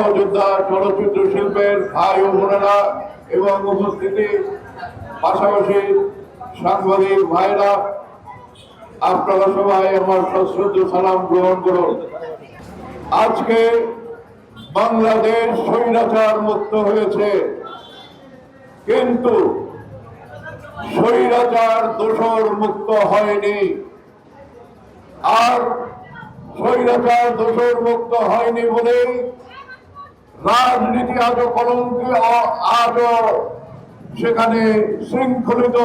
সহযোদ্ধা চলচ্চিত্র শিল্পের ভাই ও বোনেরা এবং উপস্থিতি পাশাপাশি সাংবাদিক ভাইরা আপনারা সবাই আমার সশ্রদ্ধ সালাম গ্রহণ করুন। আজকে বাংলাদেশ স্বৈরাচার মুক্ত হয়েছে। কিন্তু স্বৈরাচার দোষর মুক্ত হয়নি। আর স্বৈরাচার দোষর মুক্ত হয়নি বলেই রাজনীতি আজও কলঙ্কি আজও সেখানে শৃঙ্খলিত।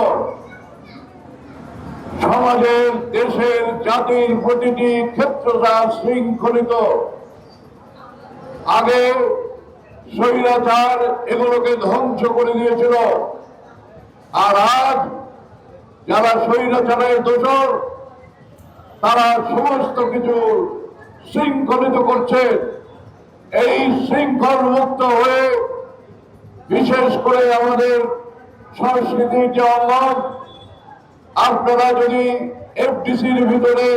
সমাজের, দেশের, জাতির প্রতিটি ক্ষেত্রটা শৃঙ্খলিত। আগে স্বৈরাচার এগুলোকে ধ্বংস করে দিয়েছিল। আর আজ যারা স্বৈরাচারের দোষর, তারা সমস্ত কিছু শৃঙ্খলিত করছে। এই শৃঙ্খল মুক্ত হয়ে বিশেষ করে আমাদের সংস্কৃতির যে অঙ্গন আপনারা যদি এফডিসির ভিতরে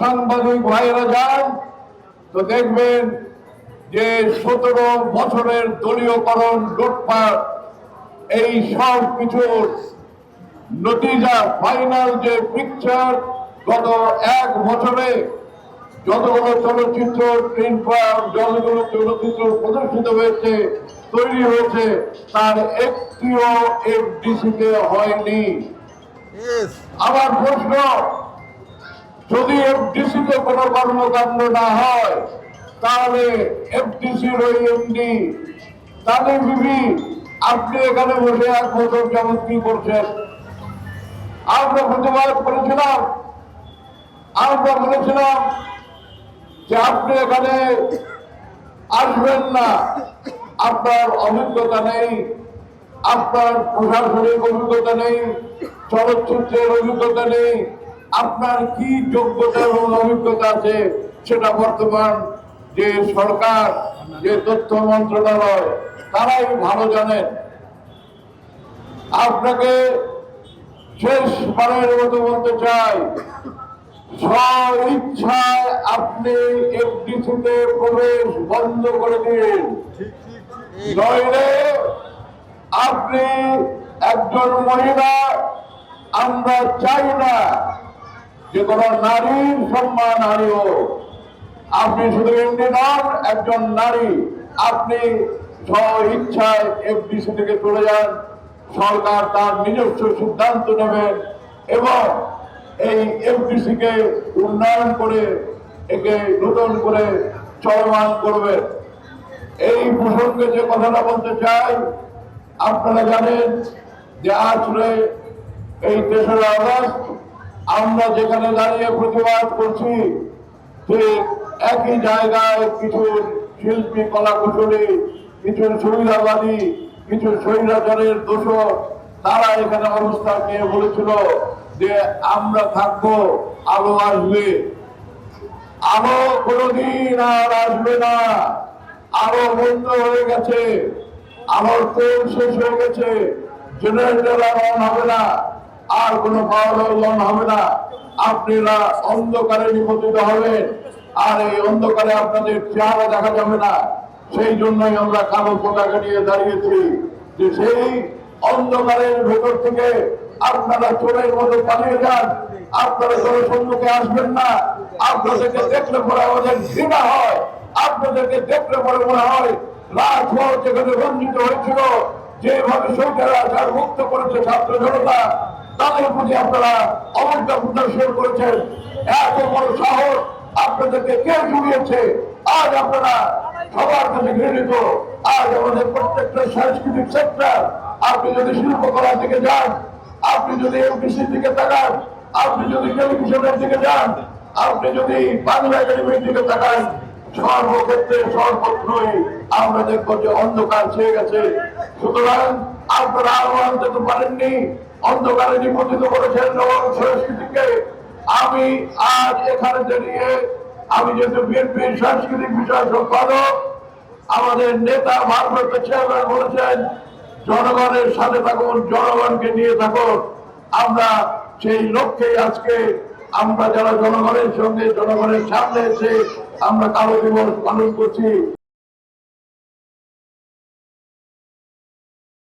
সাংবাদিক ভাইয়েরা যান, তো দেখবেন যে সতেরো বছরের দলীয়করণ লুটপাট, এই সব কিছুর নতিজা ফাইনাল যে পিকচার গত এক বছরে যতগুলো চলচ্চিত্র ট্রেন যতগুলো চলচ্চিত্র প্রদর্শিত হয়েছে তৈরি হয়েছে তার একটিও এফডিসিতে হয়নি। আমার প্রশ্ন যদি এফডিসিতে কোনো কর্মকাণ্ড না হয় তাহলে এফডিসির ওই এমডি। তাদের বিবি আপনি এখানে বসে এক বছর যেমন কি করছেন? আমরা প্রতিবাদ করেছিলাম। আমরা বলেছিলাম যে আপনি এখানে আসবেন না, আপনার অভিজ্ঞতা নেই, আপনার প্রশাসনিক অভিজ্ঞতা নেই, চলচ্চিত্রের অভিজ্ঞতা নেই, আপনার কি যোগ্যতা এবং অভিজ্ঞতা আছে সেটা বর্তমান যে সরকার, যে তথ্য মন্ত্রণালয়, তারাই ভালো জানেন আপনাকে শেষবারের মতো বলতে চাই স্ব ইচ্ছায় আপনি এফডিসিতে প্রবেশ বন্ধ করে দিন। আপনি একজন মহিলা, আমরা চাই না যে কোনো নারীর সম্মান হারিও। আপনি শুধু এমনি নন, একজন নারী। আপনি ইচ্ছায় এফডিসি থেকে চলে যান। সরকার তার নিজস্ব সিদ্ধান্ত নেবেন এবং এই এফডিসি কে উন্নয়ন করে, একে নতুন করে চলমান করবে। এই প্রসঙ্গে যে কথাটা বলতে চাই, আপনারা জানেন যে আসলে এই তেসরা আগস্ট আমরা যেখানে দাঁড়িয়ে প্রতিবাদ করছি, ঠিক একই জায়গায় কিছু শিল্পী কলা কুশলী কিছু সুবিধাবাদী, কিছু স্বৈরাচারের দোষ তারা এখানে অবস্থান নিয়ে বলেছিল যে আমরা থাকব, আলো আসবে। আলো কোনদিন আর আসবে না। আলো বন্ধ হয়ে গেছে। আলোর তেল শেষ হয়ে গেছে। হবে না। আর কোনো পাওয়ার হবে না। আপনারা অন্ধকারে নিপতিত হবেন। আর এই অন্ধকারে আপনাদের চেহারা দেখা যাবে না। সেই জন্যই আমরা কালো পতাকা নিয়ে দাঁড়িয়েছি। যে সেই অন্ধকারের ভেতর থেকে আপনারা চোরের মতো পালিয়ে যান। আপনারা জনসম্মুখে আসবেন না। আপনাদেরকে দেখলে পরে আমাদের ঘৃণা হয়। আপনাদেরকে দেখলে পরে মনে হয় যেখানে বঞ্চিত হয়েছিল, যেভাবে সরকার আচার মুক্ত করেছে ছাত্র জনতা, তাদের প্রতি আপনারা অবজ্ঞা প্রদর্শন করেছেন। এত বড় সাহস আপনাদেরকে কে জুড়িয়েছে? আজ আপনারা সবার কাছে ঘৃণিত। আজ আমাদের প্রত্যেকটা সাংস্কৃতিক সেক্টর আপনি যদি শিল্পকলার দিকে যান, আপনি যদি এমপিসির দিকে তাকান, আপনি যদি টেলিভিশনের দিকে যান, আপনি যদি বাংলা একাডেমির দিকে তাকান, সর্বক্ষেত্রে সর্বত্রই আমরা দেখব যে অন্ধকার ছেয়ে গেছে। সুতরাং আপনারা আরও আনতে তো পারেননি, অন্ধকারে নিপতিত করেছেন সংস্কৃতিকে। আমি আজ এখানে দাঁড়িয়ে, আমি যেহেতু বিএনপির সাংস্কৃতিক বিষয় সম্পাদক, আমাদের নেতা ভারপ্রাপ্ত চেয়ারম্যান বলেছেন জনগণের সাথে থাকুন, জনগণকে নিয়ে থাকুন। আমরা সেই লক্ষ্যে আজকে আমরা যারা জনগণের সঙ্গে জনগণের সামনে এসে আমরা কালো দিবস পালন করছি।